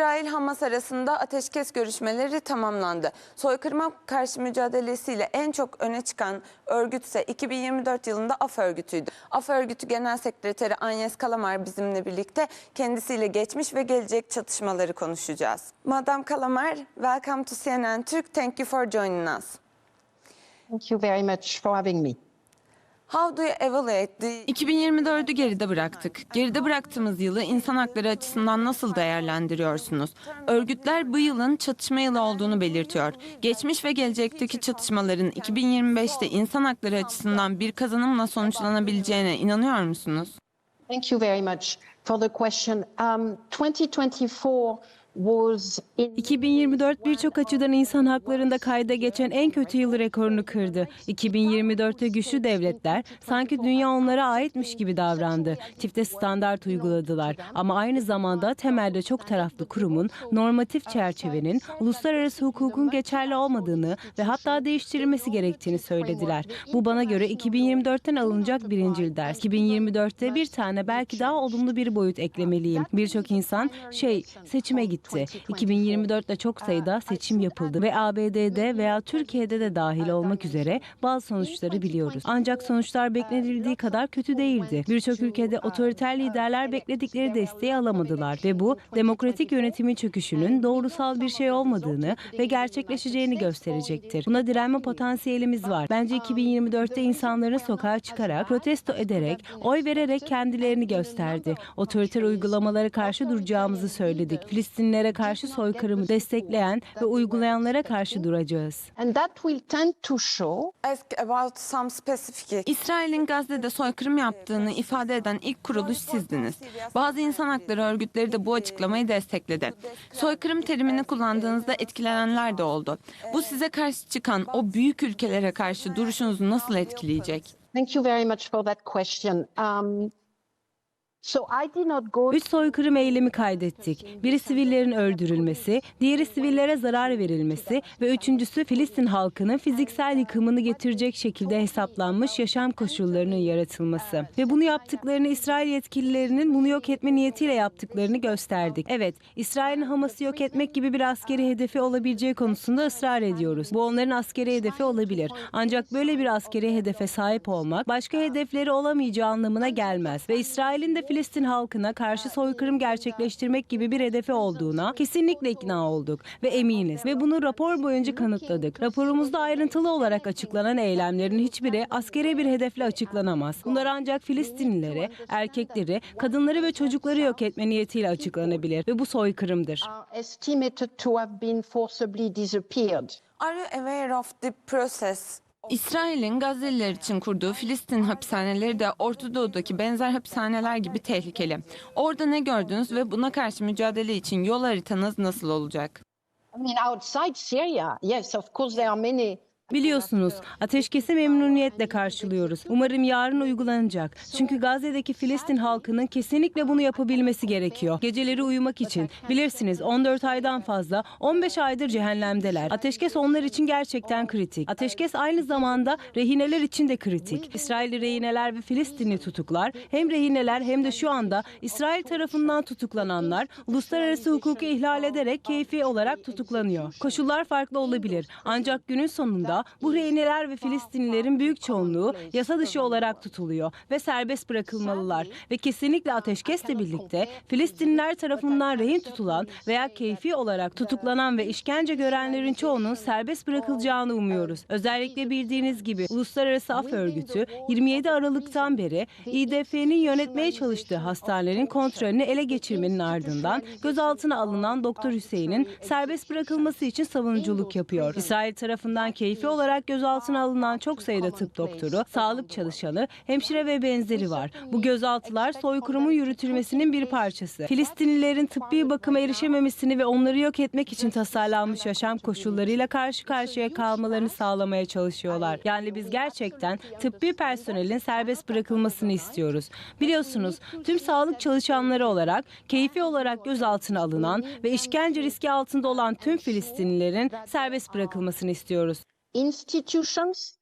İsrail-Hamas arasında ateşkes görüşmeleri tamamlandı. Soykırıma karşı mücadelesiyle en çok öne çıkan örgütse 2024 yılında AF örgütüydü. AF örgütü Genel Sekreteri Agnes Kalamar bizimle birlikte kendisiyle geçmiş ve gelecek çatışmaları konuşacağız. Madam Kalamar, welcome to CNN Türk. Thank you for joining us. Thank you very much for having me. How do you evaluate the 2024'ü geride bıraktık. Geride bıraktığımız yılı insan hakları açısından nasıl değerlendiriyorsunuz? Örgütler bu yılın çatışma yılı olduğunu belirtiyor. Geçmiş ve gelecekteki çatışmaların 2025'te insan hakları açısından bir kazanımla sonuçlanabileceğine inanıyor musunuz? Thank you very much for the question. Um, 2024 was in 2024 birçok açıdan insan haklarında kayda geçen en kötü yıl rekorunu kırdı. 2024'te güçlü devletler sanki dünya onlara aitmiş gibi davrandı. Çifte standart uyguladılar ama aynı zamanda temelde çok taraflı kurumun, normatif çerçevenin, uluslararası hukukun geçerli olmadığını ve hatta değiştirilmesi gerektiğini söylediler. Bu bana göre 2024'ten alınacak birincil ders. 2024'te bir tane belki daha olumlu bir boyut eklemeliyim. Birçok insan şey seçime gitti. 2024'te çok sayıda seçim yapıldı ve ABD'de veya Türkiye'de de dahil olmak üzere bazı sonuçları biliyoruz. Ancak sonuçlar beklenildiği kadar kötü değildi. Birçok ülkede otoriter liderler bekledikleri desteği alamadılar ve bu demokratik yönetimin çöküşünün doğrusal bir şey olmadığını ve gerçekleşeceğini gösterecektir. Buna direnme potansiyelimiz var. Bence 2024'te insanların sokağa çıkarak, protesto ederek, oy vererek kendilerini gösterdi. Otoriter uygulamalara karşı duracağımızı söyledik. Filistinlilere karşı soykırımı destekleyen ve uygulayanlara karşı duracağız. İsrail'in Gazze'de soykırım yaptığını ifade eden ilk kuruluş sizdiniz. Bazı insan hakları örgütleri de bu açıklamayı destekledi. Soykırım terimini kullandığınızda etkilenenler de oldu. Bu size karşı çıkan o büyük ülkelere karşı duruşunuzu nasıl etkileyecek? Thank you very much for that question. Um, Üç soykırım eylemi kaydettik. Biri sivillerin öldürülmesi, diğeri sivillere zarar verilmesi ve üçüncüsü Filistin halkının fiziksel yıkımını getirecek şekilde hesaplanmış yaşam koşullarının yaratılması. Ve bunu yaptıklarını İsrail yetkililerinin bunu yok etme niyetiyle yaptıklarını gösterdik. Evet, İsrail'in Hamas'ı yok etmek gibi bir askeri hedefi olabileceği konusunda ısrar ediyoruz. Bu onların askeri hedefi olabilir. Ancak böyle bir askeri hedefe sahip olmak başka hedefleri olamayacağı anlamına gelmez. Ve İsrail'in de Filistin halkına karşı soykırım gerçekleştirmek gibi bir hedefi olduğuna kesinlikle ikna olduk ve eminiz. Ve bunu rapor boyunca kanıtladık. Raporumuzda ayrıntılı olarak açıklanan eylemlerin hiçbiri askeri bir hedefle açıklanamaz. Bunlar ancak Filistinlileri, erkekleri, kadınları ve çocukları yok etme niyetiyle açıklanabilir ve bu soykırımdır. Are you aware of the process İsrail'in Gazze'liler için kurduğu Filistin hapishaneleri de Orta Doğu'daki benzer hapishaneler gibi tehlikeli. Orada ne gördünüz ve buna karşı mücadele için yol haritanız nasıl olacak? I mean, outside Syria, yes, of course, there are many. Biliyorsunuz ateşkesi memnuniyetle karşılıyoruz. Umarım yarın uygulanacak. Çünkü Gazze'deki Filistin halkının kesinlikle bunu yapabilmesi gerekiyor. Geceleri uyumak için. Bilirsiniz 14 aydan fazla 15 aydır cehennemdeler. Ateşkes onlar için gerçekten kritik. Ateşkes aynı zamanda rehineler için de kritik. İsrailli rehineler ve Filistinli tutuklar hem rehineler hem de şu anda İsrail tarafından tutuklananlar uluslararası hukuku ihlal ederek keyfi olarak tutuklanıyor. Koşullar farklı olabilir. Ancak günün sonunda bu rehineler ve Filistinlilerin büyük çoğunluğu yasa dışı olarak tutuluyor ve serbest bırakılmalılar. Ve kesinlikle ateşkesle birlikte Filistinliler tarafından rehin tutulan veya keyfi olarak tutuklanan ve işkence görenlerin çoğunun serbest bırakılacağını umuyoruz. Özellikle bildiğiniz gibi Uluslararası Af Örgütü 27 Aralık'tan beri İDF'nin yönetmeye çalıştığı hastanelerin kontrolünü ele geçirmenin ardından gözaltına alınan Doktor Hüseyin'in serbest bırakılması için savunuculuk yapıyor. İsrail tarafından keyfi olarak gözaltına alınan çok sayıda tıp doktoru, sağlık çalışanı, hemşire ve benzeri var. Bu gözaltılar soykırımın yürütülmesinin bir parçası. Filistinlilerin tıbbi bakıma erişememesini ve onları yok etmek için tasarlanmış yaşam koşullarıyla karşı karşıya kalmalarını sağlamaya çalışıyorlar. Yani biz gerçekten tıbbi personelin serbest bırakılmasını istiyoruz. Biliyorsunuz tüm sağlık çalışanları olarak keyfi olarak gözaltına alınan ve işkence riski altında olan tüm Filistinlilerin serbest bırakılmasını istiyoruz. Institutions